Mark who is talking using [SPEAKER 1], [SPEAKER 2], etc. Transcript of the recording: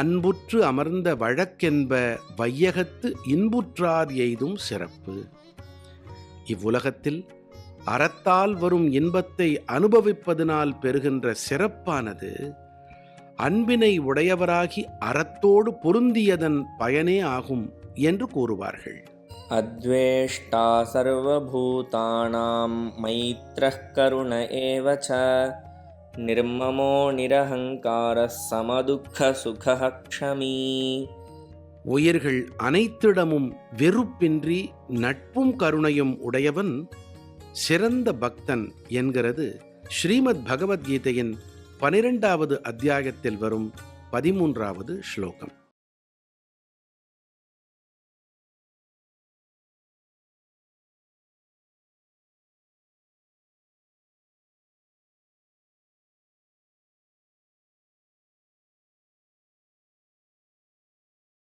[SPEAKER 1] அன்புற்று அமர்ந்த வழக்கென்ப வையகத்து இன்புற்றார் எய்தும் சிறப்பு இவ்வுலகத்தில் அறத்தால் வரும் இன்பத்தை அனுபவிப்பதனால் பெறுகின்ற சிறப்பானது அன்பினை உடையவராகி அறத்தோடு பொருந்தியதன் பயனே ஆகும் என்று கூறுவார்கள்
[SPEAKER 2] அத்வேஷ்டா சர்வபூதானாம் மைத்ர கருண ஏவச்ச நிர்மமோ நிரகங்கார சமதுக்க சுகமீ
[SPEAKER 1] உயிர்கள் அனைத்திடமும் வெறுப்பின்றி நட்பும் கருணையும் உடையவன் சிறந்த பக்தன் என்கிறது ஸ்ரீமத் பகவத்கீதையின் பனிரெண்டாவது அத்தியாயத்தில் வரும் பதிமூன்றாவது ஸ்லோகம்